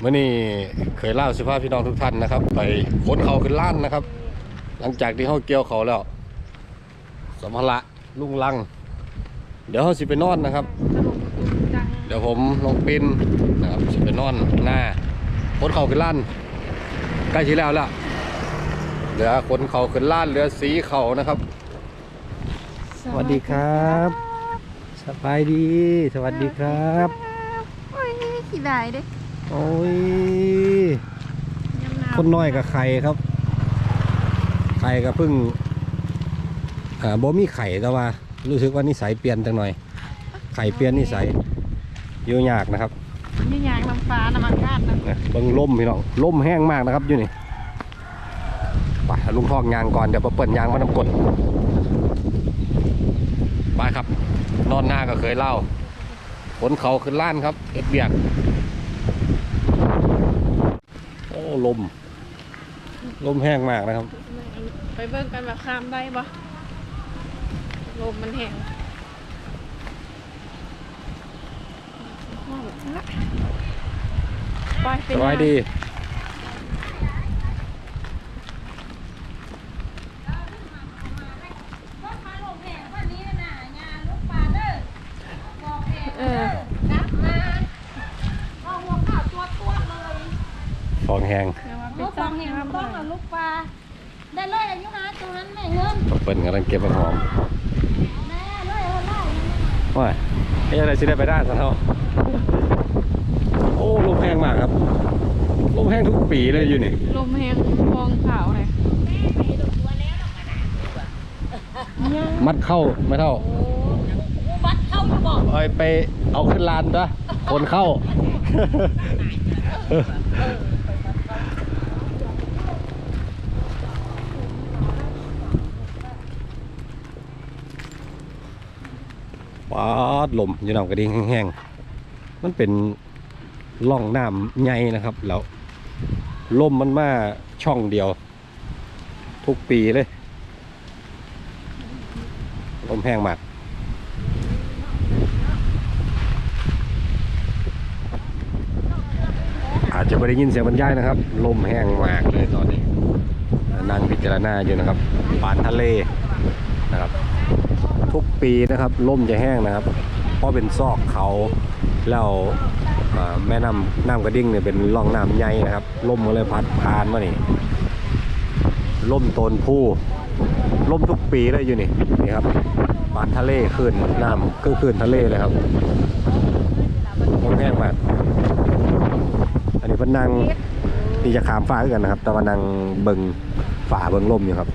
เมื่อนี้เคยเล่าสิพาพี่น้องทุกท่านนะครับ ไปขนเขาขึ้นล้านนะครับ หลังจากที่เขาเกี่ยวเขาแล้วสมภาระลุงลัง เดี๋ยวเขาสิไปนอนนะครับ เดี๋ยวผมลงปินนะครับสิไปนอนหน้าขนเขาขึ้นล้านใกล้ทีแล้วแล้วเหลือขนเขาขึ้นล้านเหลือสีเขานะครับสวัสดีครับ สบายดี สวัสดีครับ โอ้ยขี้ได้เด้ โอ้ยยำน้ำคนน้อยกับไข่ครับ ไข่ก็เพิ่งอ่าบ่มีไข่แต่ว่า รู้สึกว่านิสัยเปลี่ยนจังหน่อย ไข่เปลี่ยนนิสัยอยู่ยากนะครับนี่ยางน้ำฟ้าน้ำมันกาดนะนะเบิ่งล่มพี่น้องล่มแห้งมากนะครับอยู่นี่ไปลุงทองยางก่อนเดี๋ยวมาเปิดยางมาน้ำกดไปครับ นอนหน้าก็เคยเล่าขนเขาขึ้นล้านครับเอ็ดเบียกโอ้ ลม ลมแห้งมากนะครับ ไปเบิ่งกันว่าข้ามได้ปะลมมันแห้งไปไปสบายดีเออ ฟองแห้งเดี๋ยวว่าไปลูกฟจัอบงเห็นข้ามบ้องอะลูกปลาได้เลยอายุหาตัวนั้นแม่เงินเปิ้นกำลังเก็บมันหอมแม่เลยเอาไล่ว่าไอ้อะไรสิได้ไปได้ซะเท่าโอ้ลมแห้งมากครับลมแห้งทุกปีเลยอยู่นี่ลมแห้งฟองขาวเลยมัดเข้าไม่เท่าบัดเข้าอยู่บอกเอ้ยไปเอาขึ้นลานจ้ะคนเข้า ป๊าดลมอยู่น้ำกระดิ่งแห้งๆ มันเป็นร่องน้ำใหญ่นะครับ แล้วลมมันมาช่องเดียว ทุกปีเลย ลมแห้งมากอาจจะไม่ได้ยินเสียงบรรยายนะครับ ลมแห้งมากเลยตอนนี้นั่งพิจารณาอยู่นะครับปานทะเลนะครับ ทุกปีนะครับลมจะแห้งนะครับ เพราะเป็นซอกเขาแล้วแม่น้ำน้ำกระดิ่งเนี่ยเป็นร่องน้ำใหญ่นะครับลมก็เลยพัดผ่านมานี่ลมตนผู้ลมทุกปีเลยอยู่นี่นี่ครับปานทะเลขึ้นน้ำก็ขึ้นทะเลเลยครับลมแห้งมากอันนี้พนังที่จะขามฟ้ากันนะครับ แต่ว่านังเบิงฝ่าเบิงลมอยู่ครับ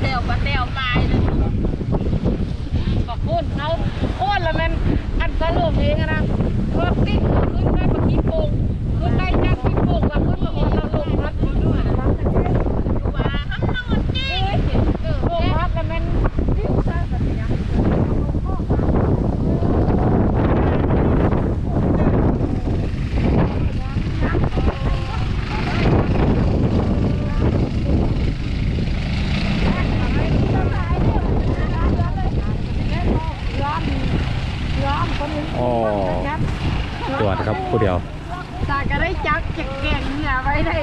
เตียวปลาเตียวตายเลย บอกพูดเอาพูดแล้วมันอันสรุปเองนะรถติดขึ้นได้ปะกี้โป่งขึ้นได้จากที่โป่งแล้วขึ้นมาหมดแล้วลงพัดมาด้วยว่าห้ามนอนจริงลงพัดแล้วมันดิ้วซ่าแบบนี้ อ๋อตรวจครับผู้เดียว ตาก็ได้จักแกงเหงื่อไว้ได้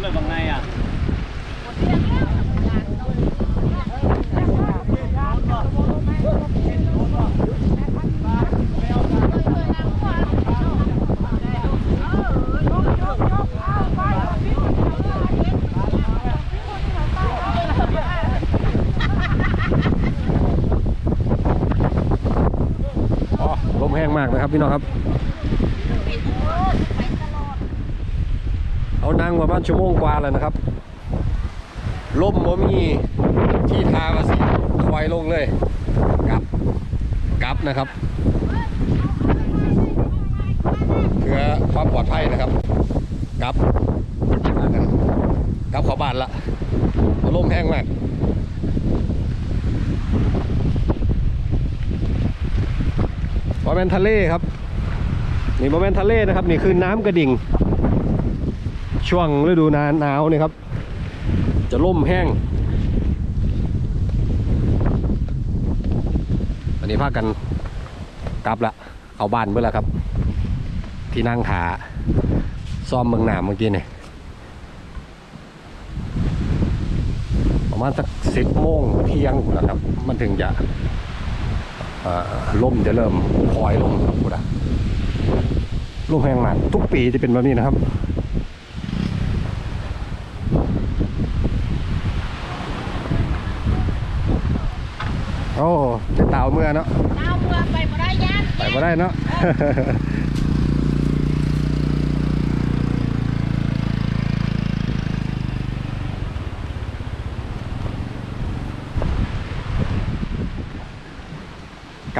เลยบางไงอะ อ๋อลมแห้งมาก นะครับพี่น้องครับ เอานั่งประมาณชั่วโมงกว่าแล้วนะครับลมบ่มีที่ทางสิคอยลงเลยกลับกลับนะครับเพื่อความปลอดภัยนะครับกลับกลับเข้าบ้านละลมแห้งมาก อแมนทะเลครับ นี่บอแมนทะเลนะครับ นี่คือน้ำกระดิ่ง ช่วงฤดูหนาหนาวนี่ครับ จะล่มแห้ง อันนี้พากันกลับละเข้าบ้านเมื่อล้วครับ ที่นั่งขาซ่อมเมืองหนามเมื่อกี้เนี่ยประมาณสักสิบโมงเที่ยงนะครับ มันถึงจะ ลมจะเริ่มคอยลงครับคุณอะลมแห้งมากทุกปีจะเป็นแบบนี้นะครับโอ้จะเต่าเมื่อเนาะเอาเมืองไปบ่ได้ยันไปมาได้เนาะ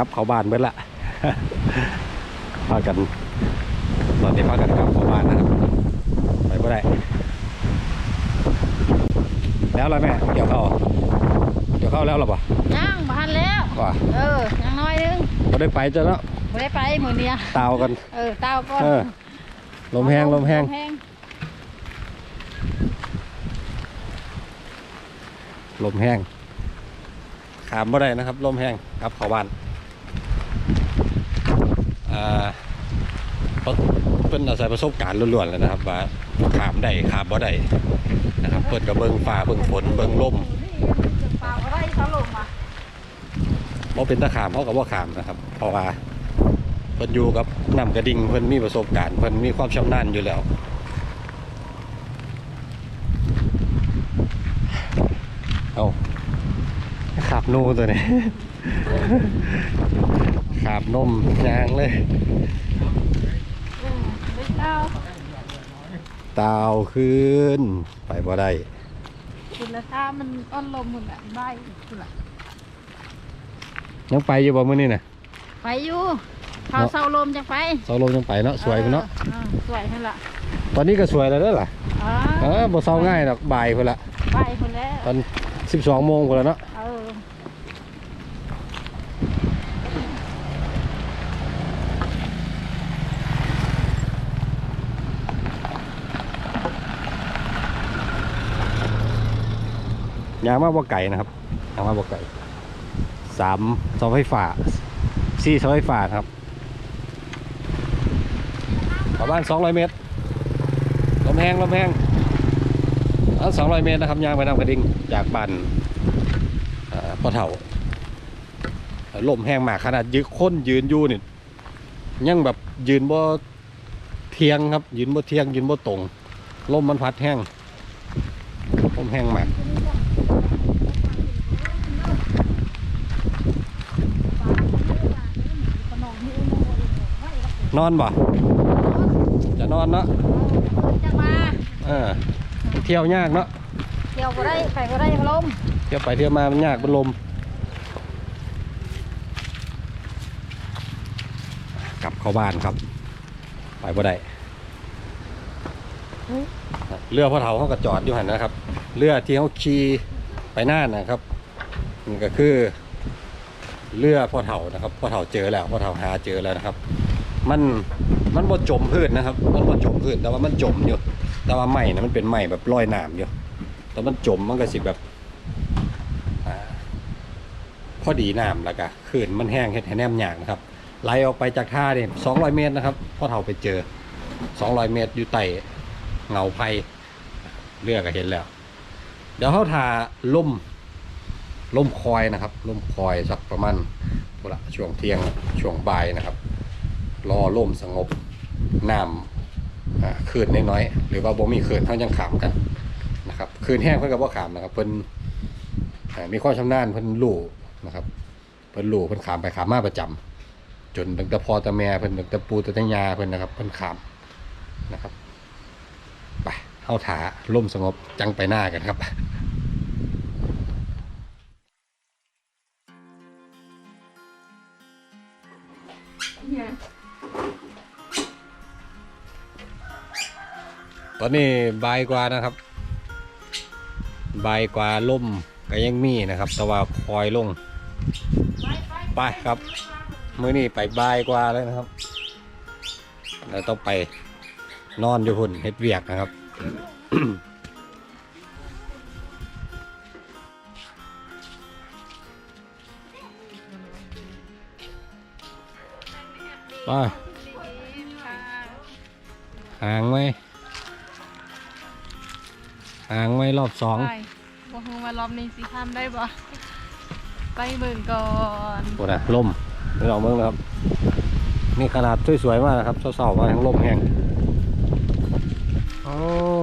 ลับเขาบ้านเบิดละพากันตอนนี้พากันกลับเขาบ้านนะครับ ไปบ่ได้ แล้วอะไรแม่ เกี่ยวเข้าวเกี่ยวเข้าวแล้วหรอปะยังบ่ทันแล้วว่าเออยังน้อยนึงก็ได้ไปจ้ะเนาะบ่ได้ไปมื้อเนี้ยเตากัน เออเต้าก่อนเออลมแห้งลมแห้งลมแห้งลมแห้งขามบ่ได้นะครับลมแห้งกลับเข้าบ้านอ่า เพิ่นอาศัยประสบการณ์ล้วนๆเลยนะครับ ว่าขามได้ขามบ่ได้นะครับเพิ่นก็เบิ่งฟ้าเบิ่งฝนเบิ่งลมเปล่าบ่เขาเป็นตะขามเขาก็บ่ขามนะครับ เพราะว่าเพิ่นอยู่กับน้ำกระดิ่งเพิ่นมีประสบการณ์เพิ่นมีความชำนาญอยู่แล้วเอาขาบนูตัวนี้ ขาบนมยางเลยเออได้เต้าตาวขึ้น ไปบ่ได้ คุณละท่ามันอ้อนลมหมดอะใบคุณละยังไปอยู่บ่มื้อนี้น่ะไปอยู่เขาเศร้าลมจะไปเสาลมยังไปเนาะสวยพุ่นเนาะออสวยนั่นล่ะตอนนี้ก็สวยแล้วเด้อล่ะอ๋อเออบ่เซาง่ายดอกบ่ายพุ่นละไปคนแล้วตอน 12โมงพุ่นละเนาะเออ ยางมาบ่ไก่นะครับยางมาบ่ไก่สามเสาไฟฟ้าสี่เสาไฟฟ้าครับประมาณ200เมตรลมแห้งลมแห้งอัน200เมตรนะครับยางไปนำกระดิ่งจากบ้านเอ่อพ่อเฒ่าลมแห้งมากขนาดยืนคนยืนอยู่นี่ยังแบบยืนบ่เทียงครับ ยืนบ่เทียงยืนบ่ตรงลมมันพัดแห้งลมแห้งมาก นอนบ่จะนอนเนาะจะมาเออเที่ยวยากเนาะเที่ยวบ่ได้ไปบ่ได้พะลมเที่ยวไปเที่ยวมามันยากเป็นลมกลับเข้าบ้านครับ ไปบ่ได้เรือพ่อเฒ่าเขาก็จอดอยู่หันนะครับ เรือที่เขาขี่ไปน่านนะครับนี่ก็คือเรือพ่อเฒ่านะครับพ่อเฒ่าเจอแล้วพ่อเฒ่าหาเจอแล้วนะครับ มันมันบ่จมพื้นนะครับ มันบ่จมพื้นแต่ว่ามันจมอยู่ แต่ว่าใหม่นะมันเป็นใหม่แบบลอยน้ำอยู่ แต่มันจมมันก็สิแบบอพอดีน้ำแล้วก็คืนมันแห้งเฮ็ดให้แนมยากนะครับไหลออกไปจากท่าเนี่ยสองร้อยเมตรนะครับพ่อเฒ่าไปเจอสองร้อยเมตรอยู่ใต้เงาไผ่เรือก็เห็นแล้ว เดี๋ยวเขาทาล่มล่มคอยนะครับล่มคอยสักประมาณละช่วงเที่ยงช่วงบ่ายนะครับ รอล่มสงบน้ำคืนน้อยๆหรือว่าบ่มีคืนเขายังขามกันนะครับคืนแห้งเพิ่นก็บ่ขามนะครับเพิ่นมีความชำนาญเพิ่นรู้นะครับเพิ่นรู้เพิ่นขามไปขามมาประจำจนตั้งแต่พอต่แม่เพิ่นตั้งแต่ปูตั้งแต่ย่าเพิ่นนะครับเพิ่นขามนะครับไปเฮาถาล่มสงบจังไปหน้ากันครับ ตอนนี้บายกว่านะครับ บายกว่าล่มก็ยังมีนะครับ แต่ว่าคอยลง ไปครับ มื้อนี้ไปบายกว่าแล้วนะครับ แล้วต้องไปนอนอยู่หุ่นเฮ็ดเวียกนะครับไปห่างไหม ห่างไหมรอบสองไปบ่ฮู้ว่ารอบนี้สิทำได้บ่ไปเบิ่งก่อนโอ้นะลมไม่ลองเมืองนะครับ นี่ขนาดสวยๆมากนะครับเศร้าๆมาทั้งลมแห้งโอ้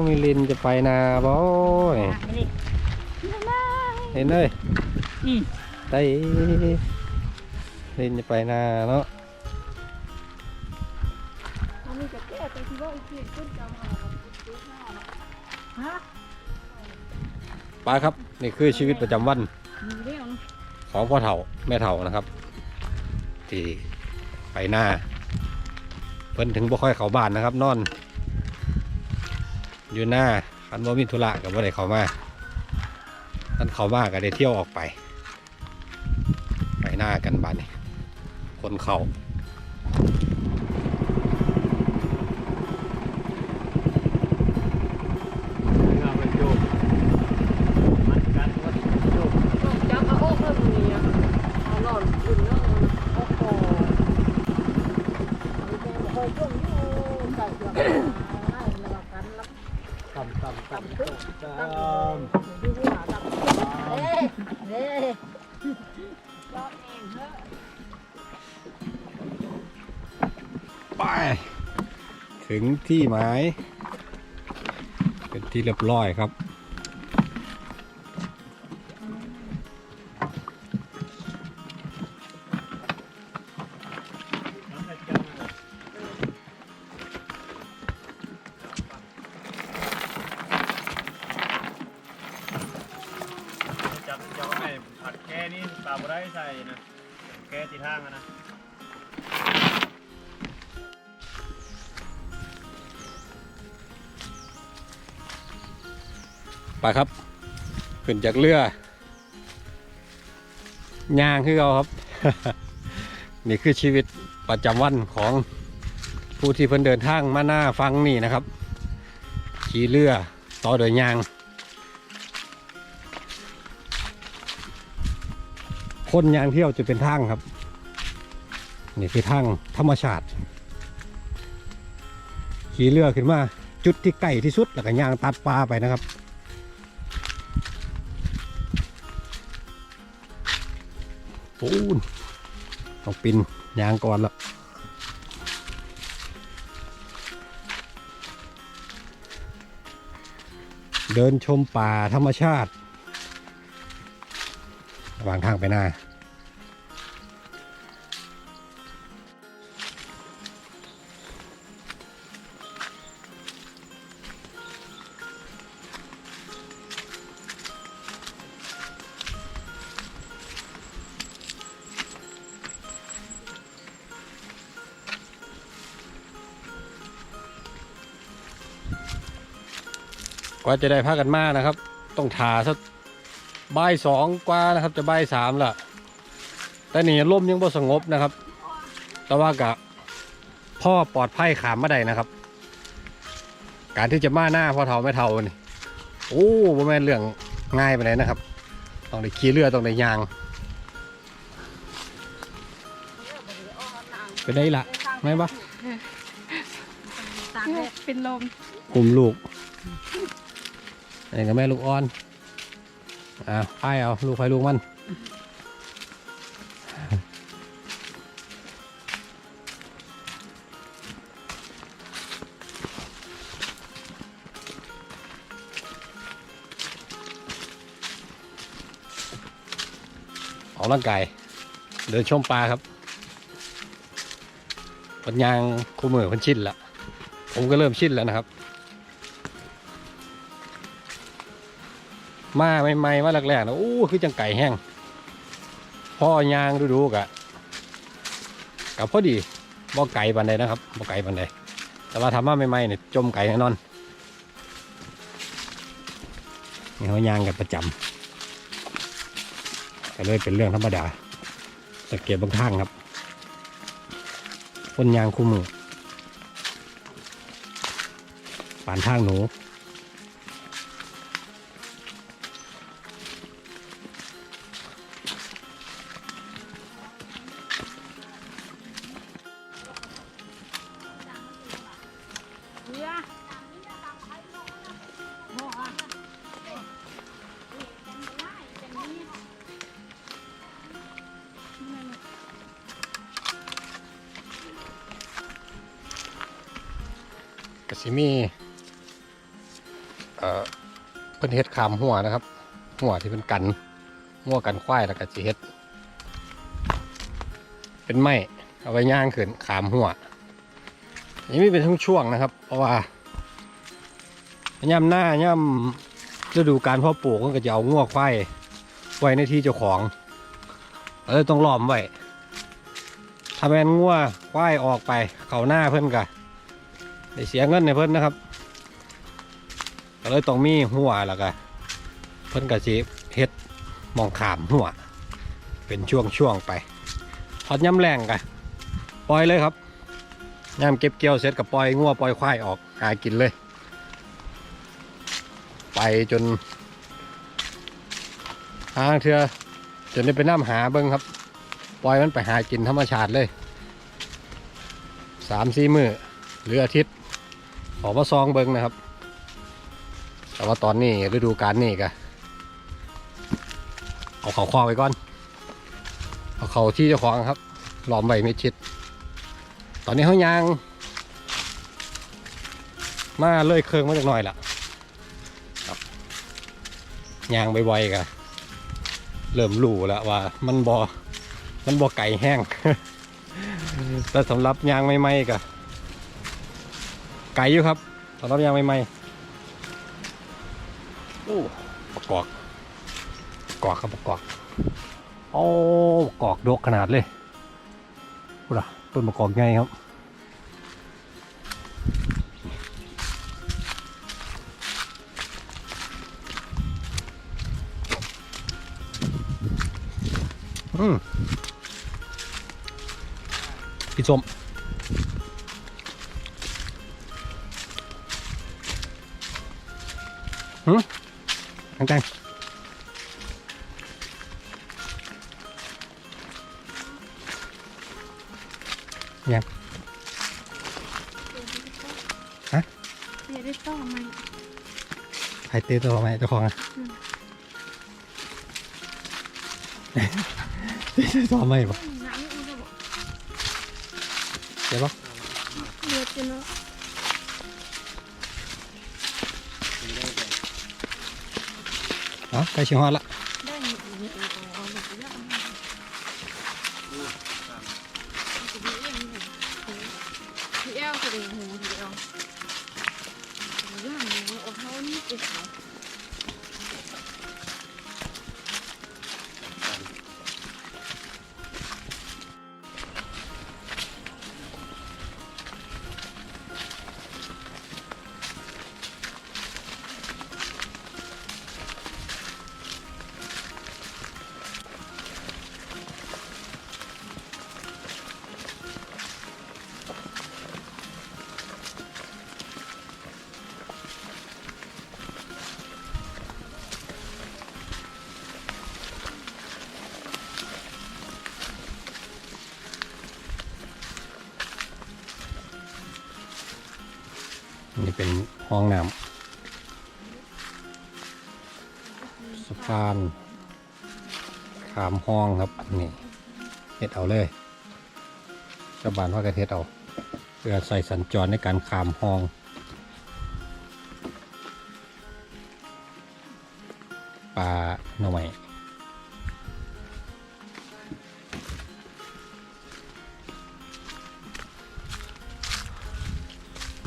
มีลินจะไปนาบ่อยเห็นเลยอืมได้ลินจะไปนาเนาะอันนี้จะแก้แต่ที่ว่าอีกทีขึ้นจะมาฮะ ไปครับนี่คือชีวิตประจำวัน มีเรื่องของพ่อเฒ่าแม่เฒ่านะครับ ที่ไปหน้าเพิ่นถึงบ่ค่อยเข้าบ้านนะครับ นอน อยู่หน้าคันบ่มีธุระกับบ่ได้เข้ามาท่านเข้ามาก็ได้เที่ยวออกไป ไปหน้ากันบ้านนี้คนเขา งที่หมาย เป็นที่เรียบร้อยครับจับจับให้ผัดแก้นี่ตาบไรใส่นะแก้ตีทางนะ ไปครับขึ้นจากเรือย่างคือเราครับ นี่คือชีวิตประจำวันของผู้ที่เพิ่นเดินทางมาหน้าฟังนี่นะครับ ขี่เรือต่อโดยยาง คนยางเที่ยวจะเป็นทางครับ นี่คือทางธรรมชาติ ขี่เรือขึ้นมาจุดที่ใกล้ที่สุดแล้วก็ยางตัดปลาไปนะครับ ปูนต้องปินยางก่อนแล้วเดินชมป่าธรรมชาติ ระหว่างทางไปหน้า กว่าจะได้พักกันมานะครับ ต้องถาสักบ่ายสองกว่านะครับ จะบ่ายสามละแต่นี่ลมยังบ่สงบนะครับ แต่ว่ากะพ่อปลอดภัยขามมาได้นะครับ การที่จะมาหน้าพ่อเท่าไม่เท่านี่โอ้บ่แม่นเรื่องง่ายไปไหนใดนะครับ ต้องได้ขี่เรือต้องได้ยางไปได้ละไหมปะตาเป็นลมกลุ่มลูก ไอ้กับแม่ลูกอ่อนอ่าพายเอาลูกไฟลูกมันออกร่างกายเดินชมปลาครับปัญญางคู่มือพันชินละผมก็เริ่มชินแล้วนะครับ มาใหม่ๆมาแรกๆนะโอ้คือจังไก่แห้งพ่อยางดูๆกะกับพอดีบ่ไก่ปันใดนะครับบ่ไก่ปันใดแต่ว่าทำมาใหม่ๆเนี่ยจมไก่แน่นอนนี่เขายางกันประจำก็เลยเป็นเรื่องธรรมดาสังเกตบางทางครับคนยางคู่มือปานทางหนู สิมีเอ่อเพิ่นเฮ็ดขามหัวนะครับ หัวที่เป็นกันหัวกันควายแล้วก็สิเฮ็ด เป็นไม้เอาไว้ย่างขึ้นขามหัวอันนี้ม่เป็นทั้งช่วงๆนะครับ เพราะว่าย่ำหน้าย่ำฤดูการพาะปลูกก็จะเอางวควายไว้ในที่เจ้าของเออต้องล้อมไว้ถ้าแม่นงัวควายออกไป เขาหน้าเพิ่อนกะ ได้เสียเงินในเพิ่นนะครับก็เลยต้องมีหัวแล้วก็เพิ่นก็สิเฮ็ดมองขามหัว เป็นช่วงๆไปพอดย่ำแรงกันปล่อยเลยครับย่ำเก็บเกี่ยวเสร็จกับปล่อยงัวปล่อยควายออกหากินเลย ไปจนหาเถื่อจนได้ไปน้ำหาเบิ้งครับ ปล่อยมันไปหากินธรรมชาติเลยสามสี่มือหรืออาทิตย์ ออกมาซองเบิ้งนะครับ แต่ว่าตอนนี้ฤดูกาลนี่กะเอาเขาคอไว้ก่อน เอาเขาที่เจ้าของครับล้อมไว้ไม่ชิด ตอนนี้เขายาง มาเลยเครื่องมาจากหน่อยละครับยางบ่อยๆกันเริ่มรู้แล้วว่ามันบอมันบอไก่แห้งแต่สำหรับยางใหม่ๆกะ ไก่อยู่ครับสำหรับยางใหม่ๆโอ้ประกอบประกอบครับประกอบโอ้กอกดกขนาดเลยพูดอะต้นมะกอกไงครับอืมพี่ส้ม หืมตั้งใจเดี๋ยวได้ต่อไหมใครเต้ตัวไหมเจ้าของอะเต้ตัวไหมปะน้ำมันจะบอกเดี๋ยวปะ เอ๋อใกล้ชิงฮอดละได้หมดเลยเอาเอาแบบนี้เอาพี่แอลแสดงหูพี่แอลย่างหมูเอาเท่านี้เอง นี่เป็นห้องน้ำสะพานขามห้องครับนี่เฮ็ดเอาเลยชาวบ้านว่ากันเฮ็ดเอาเพื่อใส่สัญจรในการขามห้องปลาหน่อไม้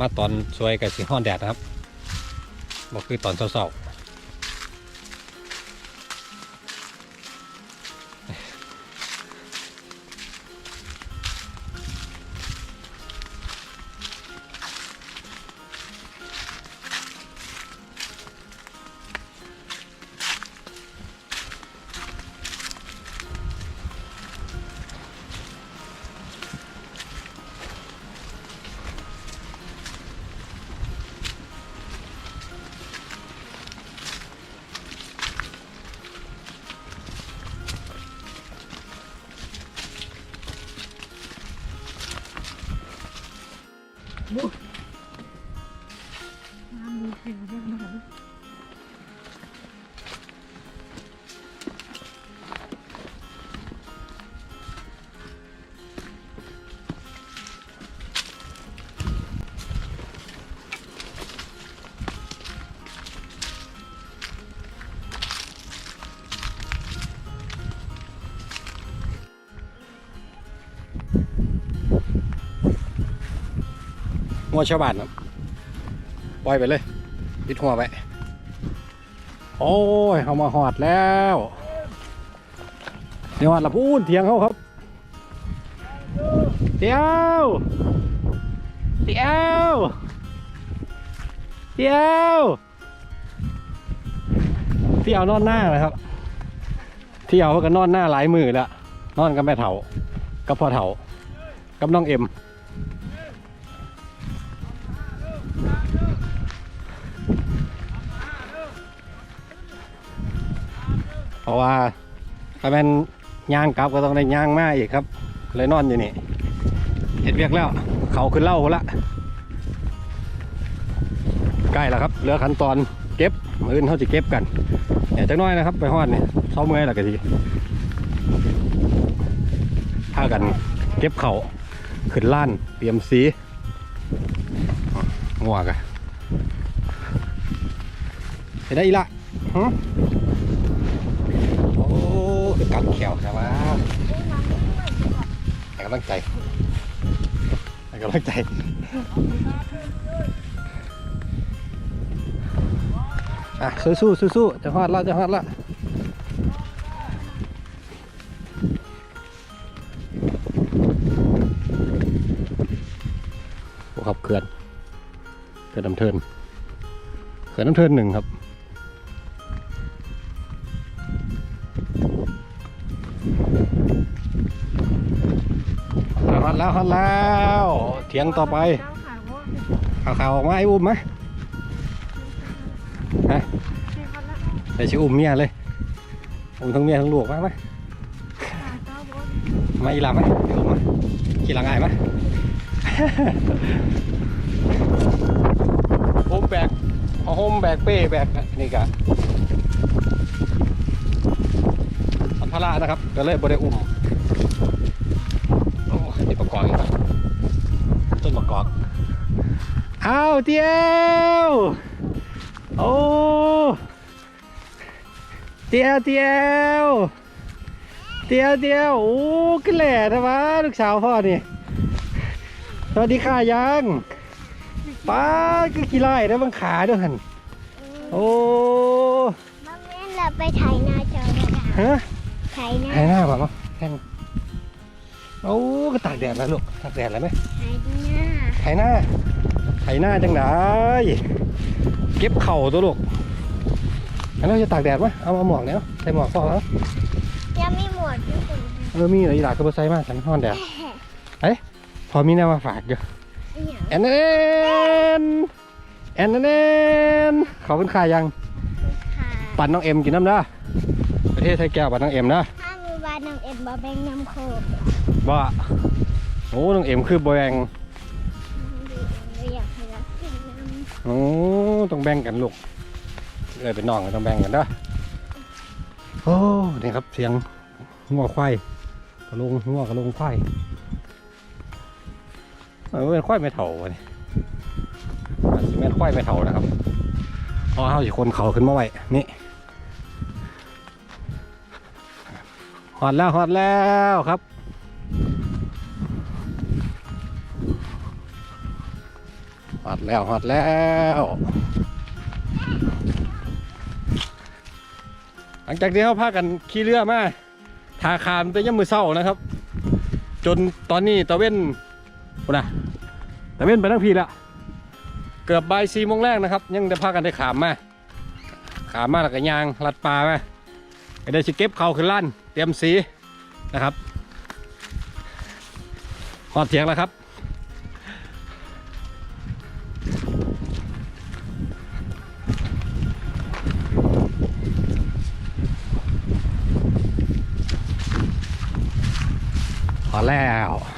มาตอนสวยกับสีห้อนแดดนะครับบอกคือตอนเศร้า งัวชาวบ้านครับปล่อยไปเลยปิดหัวไปโอ้ยเขามาหอดแล้วเดี๋ยวหอดละพูนเถียงเขาครับเดี๋ยวเดี๋ยวเดี๋ยวเที่ยวนอนหน้านะครับเที่ยวก็นอนหน้าหลายมือแล้วนอนกับแม่เถากับพ่อเถากับน้องเอ็ม ว่าถ้าแม่นย่างกลับก็ต้องได้ย่างมาอีกครับ เลยนอนอยู่นี่เห็ดเวียกแล้ว เขาขึ้นเล่าละใกล้แล้วครับเหลือขั้นตอนเก็บมื่นเขาจะเก็บกันเนี่ยจักน้อยนะครับ ไปฮอดเนี่ยเช้าเมื่อยแล้วก็ทีพากันเก็บเขาขึ้นล้านเตรียมสีงัวกันเห็นได้อีละฮะ คือกัดแขวใช่ไหมให้กำลังใจให้กำลังใจอะสู้สู้สู้สู้ๆจะฮอดแล้วจะฮอดแล้วโอ้ครับเขื่อนเขื่อนน้ำเทินเขื่อนน้ำเทินหนึ่งครับ แล้วเถียงต่อไปเจ้าขาว่าข่าวออกมาไอ้อุ้มไหมฮะใช่ครับแล้วเดี๋ยวชื่ออุ้มเมียเลยอุ้มทั้งเมียทั้งลูกมาไหมมาอีหลาไหมเดี๋ยวอุ้มมาขี่หลังไอ้ไหมโฮมแบกเอาโฮมแบกเป้แบกนี่กะสัมภาระนะครับก็เลยบริอุ้ม นี่ประกอบอีกครับต้นประกอบอ้าวเตียวโอ้เตียวเตียวเตียวเตียวโอ้กระแหล่นะวะลูกสาวพ่อนี่สวัสดีค่ะยังป้าก็กี่ไร่ได้บังขาด้วยหันโอ้บางเว้นเราไปไถนาเจอเลยค่ะฮะไถนาหายหน้าป่ะมั้งแห้ง โอ้ก็ตากแดดแล้วลูกตากแดดแล้วไหมไถนาไถหน้าไถหน้าจังไหนเก็บเข่าตัวลูกแล้วเราจะตากแดดไหมเอามาหมวกเนี่ยใส่หมวกฟอกแล้วยังไม่หมดทุกคนเออมีอะไรหลากก็ไปใส่มาสันห้อนแดดเอ้ยพอมีแนวมาฝากอยู่เนี่ยแอนแอนแอนแอนขอบคุณค่ายังค่ะปั่นน้องเอ็มกินน้ำเด้อประเทศไทยแก้วปั่นน้องเอ็มนะถ้ามือบานน้องเอ็มบาแบงน้ำโค กว่าโอ้น้องเอ็มคือแบงเราอยากให้รักกินน้ำโอ้ต้องแบ่งกันลูกเอ้ยเป็นน้องก็ต้องแบ่งกันเด้อโอ้นี่ครับเสียงงัวควายกระลงงัวกระลงควายเออเป็นควายไม่เท่าวะนี่อาจจะเป็นควายไม่เท่านะครับเพราะเขาสิคนเขาขึ้นมาไว้นี่หอดแล้วหอดแล้วครับ ฮอดแล้วฮอดแล้วหลังจากที่เขาพากันขี่เรือมาทาคามแต่ยังมือเศร้านะครับ จนตอนนี้ตะเว้นนะตะเว้นไปทั้งพีละเกือบบ่ายสี่โมงแรกนะครับ ยังได้พากันได้ขามมาขามมาแล้วก็ยางลัดปลามาก็ได้ชิเก็บเขาขึ้นล้านเตรียมสีนะครับหอดเถียงแล้วครับ พอแล้ว